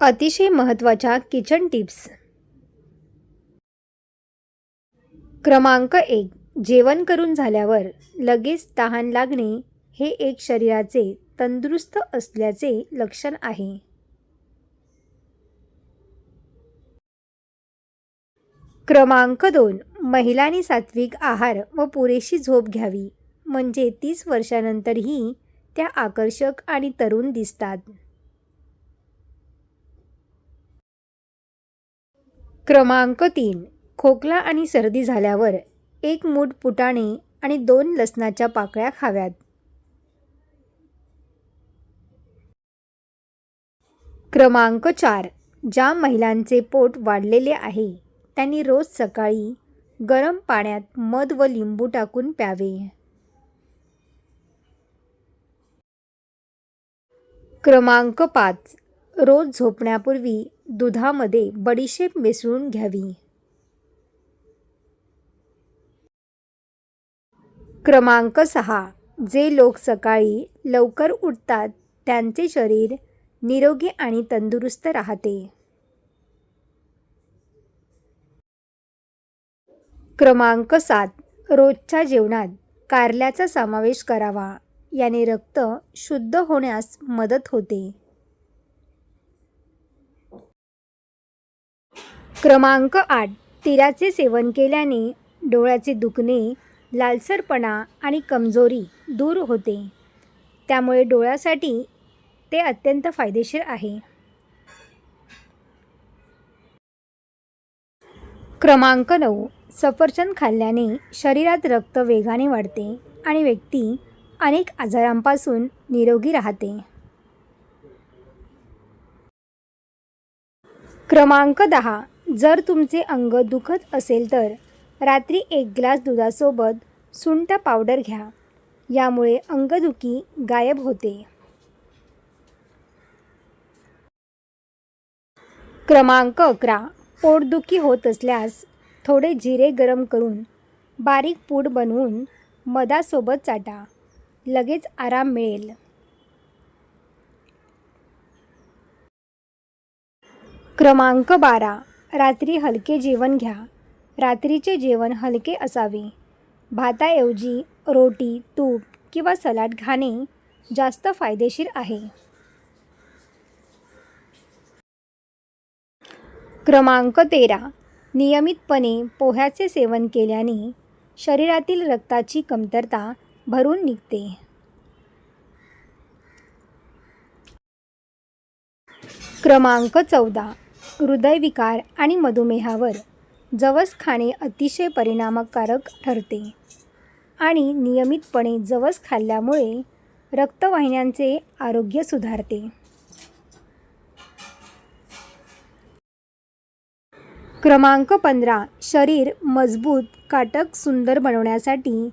अतिशय महत्त्वाच्या kitchen tips. क्रमांक एक जेवण करून झाल्यावर लगेच तहान लागणे हे एक शरीराचे तंदुरुस्त असल्याचे लक्षण आहे. क्रमांक दोन महिलांनी सात्विक आहार व पुरेशी झोप घ्यावी म्हणजे तीस वर्षानंतरही त्या आकर्षक आणि तरुण दिसतात. क्रमांक तीन. खोकला आणि सर्दी झाल्यावर एक मूठ पुटाणे आणि दोन लसणाच्या पाकळ्या खाव्यात. क्रमांक चार. ज्या महिलांचे पोट वाढलेले आहे त्यांनी रोज सकाळी गरम पाण्यात मध व लिंबू टाकून प्यावे. क्रमांक पाच. रोज झोपण्यापूर्वी दुधामध्ये बडीशेप मिसळून घ्यावी. क्रमांक सहा. जे लोक सकाळी लवकर उठतात त्यांचे शरीर निरोगी आणि तंदुरुस्त राहते. क्रमांक सात. रोजच्या जेवणात कारल्याचा समावेश करावा. याने रक्त शुद्ध होण्यास मदत होते. क्रमांक आठ. तिळाचे सेवन केल्याने डोळ्याचे दुखणे लालसरपणा आणि कमजोरी दूर होते. त्यामुळे डोळ्यासाठी ते अत्यंत फायदेशीर आहे. क्रमांक नऊ. सफरचंद खाल्ल्याने शरीरात रक्त वेगाने वाढते आणि व्यक्ती अनेक आजारांपासून निरोगी राहते. क्रमांक दहा. जर तुमचे अंग दुखत असेल तर रात्री एक ग्लास दुधासोबत सुंठ पावडर घ्या. यामुळे अंगदुखी गायब होते. क्रमांक अकरा. पोटदुखी होत असल्यास थोडे जिरे गरम करून बारीक पूड बनवून मधासोबत चाटा. लगेच आराम मिळेल. क्रमांक बारा. रात्री हलके जेवण घ्या. रात्रीचे जेवण हलके असावे. भाताऐवजी रोटी तूप किंवा सलाड खाणे जास्त फायदेशीर आहे. क्रमांक तेरा. नियमितपणे पोह्याचे सेवन केल्याने शरीरातील रक्ताची कमतरता भरून निघते. क्रमांक चौदा. हृदयविकार आणि मधुमेहावर जवस खाणे अतिशय परिणामकारक ठरते. आणि नियमितपणे जवस खाल्ल्यामुळे रक्तवाहिन्यांचे आरोग्य सुधारते. क्रमांक पंधरा. शरीर मजबूत काटक सुंदर बनवण्यासाठी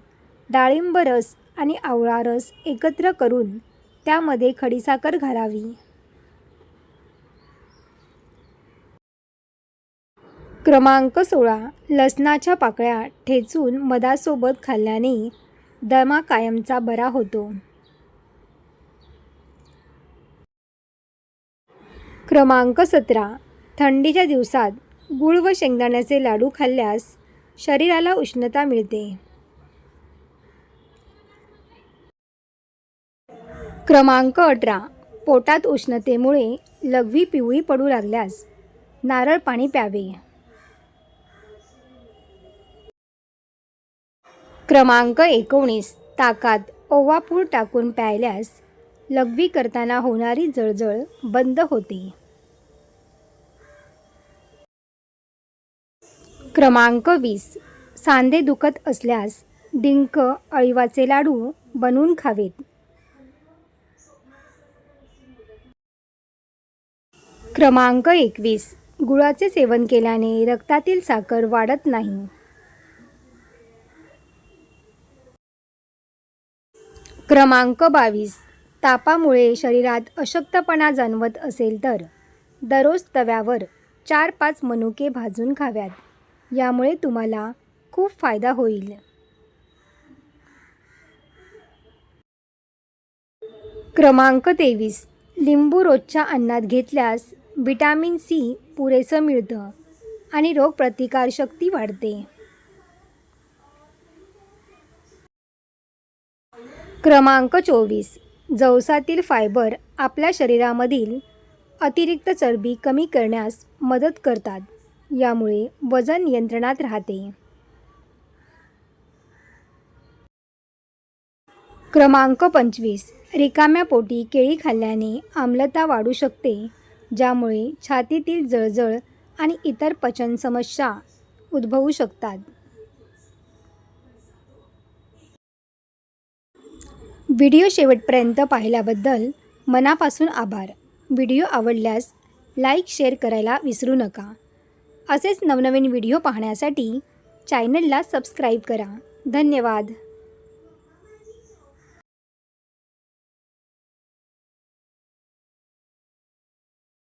डाळिंब रस आणि आवळा रस एकत्र करून त्यामध्ये खडीसाखर घालावी. क्रमांक सोळा लसणाच्या पाकळ्या ठेचून मधासोबत खाल्ल्याने दमा कायमचा बरा होतो. क्रमांक सतरा थंडीच्या दिवसात गूळ व शेंगदाण्याचे लाडू खाल्ल्यास शरीराला उष्णता मिळते. क्रमांक अठरा पोटात उष्णतेमुळे लघवी पिवळी पडू लागल्यास नारळ पाणी प्यावे. क्रमांक एकोणीस. ताकात ओवापूर टाकून प्यायल्यास लघवी करताना होणारी जळजळ बंद होते. क्रमांक वीस. सांधे दुखत असल्यास डिंक अळीवाचे लाडू बनवून खावेत. क्रमांक एकवीस. गुळाचे सेवन केल्याने रक्तातील साखर वाढत नाही. क्रमांक बावीस. तापामुळे शरीरात अशक्तपणा जाणवत असेल तर दररोज तव्यावर चार पाच मनुके भाजून खाव्यात. यामुळे तुम्हाला खूप फायदा होईल. क्रमांक तेवीस. लिंबू रोजच्या अन्नात घेतल्यास विटॅमिन सी पुरेसं मिळतं आणि रोगप्रतिकारशक्ती वाढते. क्रमांक चोवीस. जवसातील फायबर आपल्या शरीरामधील अतिरिक्त चरबी कमी करण्यास मदत करतात. यामुळे वजन नियंत्रणात राहते. क्रमांक पंचवीस. रिकाम्या पोटी केळी खाल्ल्याने आम्लता वाढू शकते ज्यामुळे छातीतील जळजळ आणि इतर पचन समस्या उद्भवू शकतात. व्हिडिओ शेवटपर्यंत पाहिल्याबद्दल मनापासून आभार. व्हिडिओ आवडल्यास लाईक शेअर करायला विसरू नका. असेच नवनवीन व्हिडिओ पाहण्यासाठी चॅनलला सबस्क्राईब करा. धन्यवाद.